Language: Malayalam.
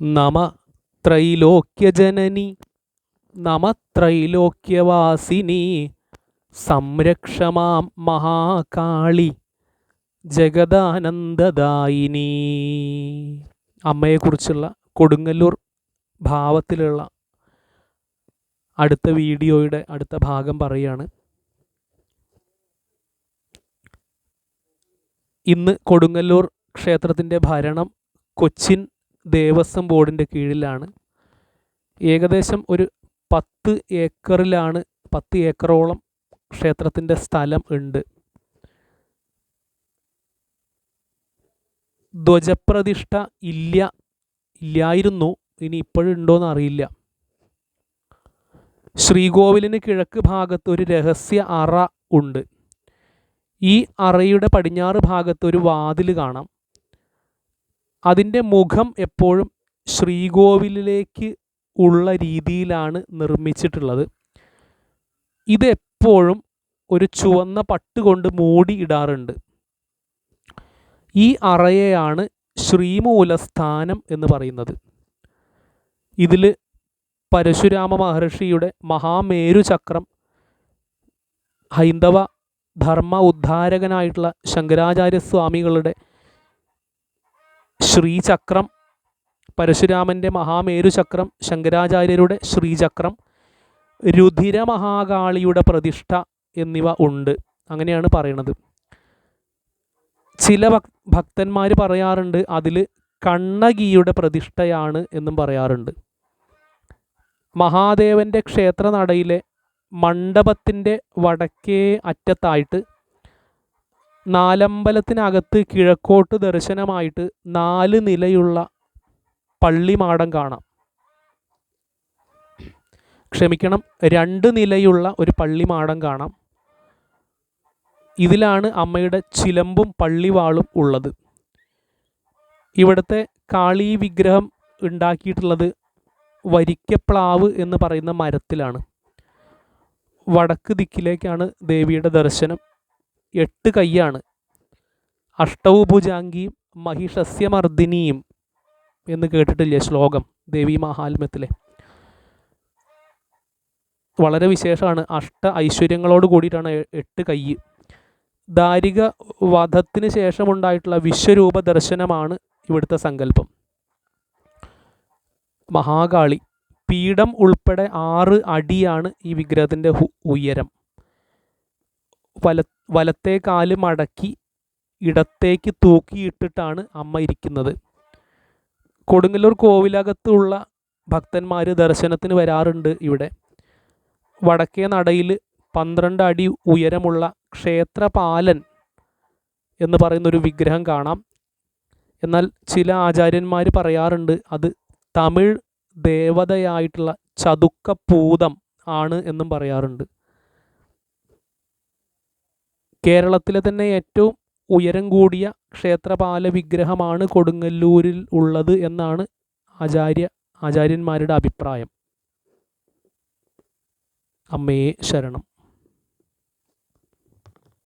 നമ ത്രൈലോക്യജനനി നമ ത്രൈലോക്യവാസിനി സംരക്ഷമാം മഹാകാളി ജഗദാനന്ദദായിനി. അമ്മയെക്കുറിച്ചുള്ള കൊടുങ്ങല്ലൂർ ഭാവത്തിലുള്ള അടുത്ത വീഡിയോയുടെ അടുത്ത ഭാഗം പറയുകയാണ്. ഇന്ന് കൊടുങ്ങല്ലൂർ ക്ഷേത്രത്തിന്റെ ഭരണം കൊച്ചിൻ ദേവസ്വം ബോർഡിന്റെ കീഴിലാണ്. ഏകദേശം ഒരു പത്ത് ഏക്കറിലാണ് പത്ത് ഏക്കറോളം ക്ഷേത്രത്തിന്റെ സ്ഥലം ഉണ്ട്. ധ്വജപ്രതിഷ്ഠ ഇല്ല ഇല്ലായിരുന്നു ഇനി ഇപ്പോഴുണ്ടോയെന്ന് അറിയില്ല. ശ്രീകോവിലിന് കിഴക്ക് ഭാഗത്ത് ഒരു രഹസ്യ അറ ഉണ്ട്. ഈ അറയുടെ പടിഞ്ഞാറ് ഭാഗത്ത് ഒരു വാതിൽ കാണാം. അതിന്റെ മുഖം എപ്പോഴും ശ്രീകോവിലിലേക്ക് ഉള്ള രീതിയിലാണ് നിർമ്മിച്ചിട്ടുള്ളത്. ഇതെപ്പോഴും ഒരു ചുവന്ന പട്ട് കൊണ്ട് മൂടി ഇടാറുണ്ട്. ഈ അറയെയാണ് ശ്രീമൂലസ്ഥാനം എന്ന് പറയുന്നത്. ഇതിൽ പരശുരാമ മഹർഷിയുടെ മഹാമേരു ചക്രം ഹൈന്ദവ ധർമ്മ ഉദ്ധാരകനായിട്ടുള്ള ശങ്കരാചാര്യ സ്വാമികളുടെ ശ്രീചക്രം പരശുരാമന്റെ മഹാമേരുചക്രം ശങ്കരാചാര്യരുടെ ശ്രീചക്രം രുധിരമഹാകാളിയുടെ പ്രതിഷ്ഠ എന്നിവ ഉണ്ട്. അങ്ങനെയാണ് പറയണത്. ചില ഭക് ഭക്തന്മാർ പറയാറുണ്ട് അതിൽ കണ്ണകിയുടെ പ്രതിഷ്ഠയാണ് എന്നും പറയാറുണ്ട്. മഹാദേവന്റെ ക്ഷേത്രനടയിലെ മണ്ഡപത്തിന്റെ വടക്കേ അറ്റത്തായിട്ട് നാലമ്പലത്തിനകത്ത് കിഴക്കോട്ട് ദർശനമായിട്ട് നാല് നിലയുള്ള പള്ളിമാടം കാണാം. ക്ഷമിക്കണം രണ്ട് നിലയുള്ള ഒരു പള്ളിമാടം കാണാം. ഇതിലാണ് അമ്മയുടെ ചിലമ്പും പള്ളിവാളും ഉള്ളത്. ഇവിടുത്തെ കാളി വിഗ്രഹം ഉണ്ടാക്കിയിട്ടുള്ളത് വരിക്കപ്ലാവ് എന്ന് പറയുന്ന മരത്തിലാണ്. വടക്ക് ദിക്കിലേക്കാണ് ദേവിയുടെ ദർശനം. എട്ട് കൈയാണ് അഷ്ടൗഭുജാംഗിയും മഹിഷസ്യമർദ്ദിനിയും എന്ന് കേട്ടിട്ടില്ലേ ശ്ലോകം ദേവി മഹാത്മ്യത്തിലെ? വളരെ വിശേഷമാണ്. അഷ്ട ഐശ്വര്യങ്ങളോട് കൂടിയിട്ടാണ് എട്ട് കൈ. ദാരിക വധത്തിന് ശേഷമുണ്ടായിട്ടുള്ള വിശ്വരൂപ ദർശനമാണ് ഇവിടുത്തെ സങ്കല്പം. മഹാകാളി പീഠം ഉൾപ്പെടെ ആറ് അടിയാണ് ഈ വിഗ്രഹത്തിന്റെ ഉയരം. വല വലത്തെ കാൽ മടക്കി ഇടത്തേക്ക് തൂക്കിയിട്ടിട്ടാണ് അമ്മ ഇരിക്കുന്നത്. കൊടുങ്ങല്ലൂർ കോവിലകത്തുള്ള ഭക്തന്മാർ ദർശനത്തിന് വരാറുണ്ട് ഇവിടെ. വടക്കേ നടയിൽ പന്ത്രണ്ട് അടി ഉയരമുള്ള ക്ഷേത്രപാലൻ എന്ന് പറയുന്നൊരു വിഗ്രഹം കാണാം. എന്നാൽ ചില ആചാര്യന്മാർ പറയാറുണ്ട് അത് തമിഴ് ദേവതയായിട്ടുള്ള ചതുക്കപ്പൂതം ആണ് എന്നും പറയാറുണ്ട്. കേരളത്തിലെ തന്നെ ഏറ്റവും ഉയരം കൂടിയ ക്ഷേത്രപാല വിഗ്രഹമാണ് കൊടുങ്ങല്ലൂരിൽ ഉള്ളത് എന്നാണ് ആചാര്യ ആചാര്യന്മാരുടെ അഭിപ്രായം. അമ്മയെ ശരണം.